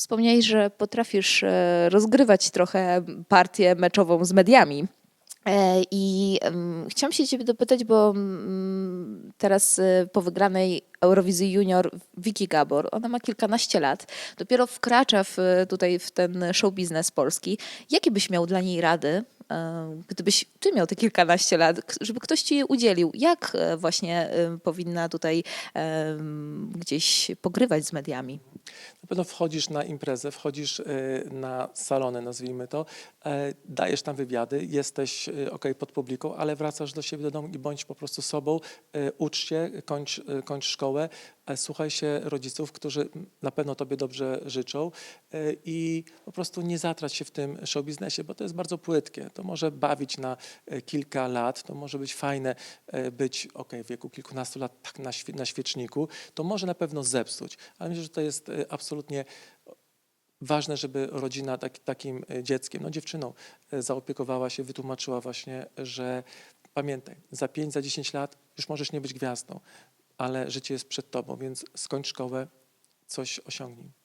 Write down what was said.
Wspomniałeś, że potrafisz e, rozgrywać trochę partię meczową z mediami. E, I chciałam się ciebie dopytać, bo mm, teraz e, po wygranej Eurowizji Junior Vicky Gabor, ona ma kilkanaście lat, dopiero wkracza w, tutaj w ten show biznes polski. Jakie byś miał dla niej rady, gdybyś ty miał te kilkanaście lat, żeby ktoś ci je udzielił? Jak właśnie powinna tutaj gdzieś pogrywać z mediami? Pewno wchodzisz na imprezę, wchodzisz y, na salony, nazwijmy to, e, dajesz tam wywiady, jesteś y, ok pod publiką, ale wracasz do siebie do domu i bądź po prostu sobą, ucz się, kończ, kończ szkołę, e, słuchaj się rodziców, którzy na pewno tobie dobrze życzą i po prostu nie zatrać się w tym show biznesie, bo to jest bardzo płytkie. To może bawić na e, kilka lat, to może być fajne e, być ok w wieku kilkunastu lat tak na, świe- na świeczniku, to może na pewno zepsuć, ale myślę, że to jest e, absolutnie ważne, żeby rodzina tak, takim e, dzieckiem, no dziewczyną e, zaopiekowała się, wytłumaczyła właśnie, że pamiętaj, za 5, za 10 lat już możesz nie być gwiazdą, ale życie jest przed tobą, więc skończ szkołę, coś osiągnij.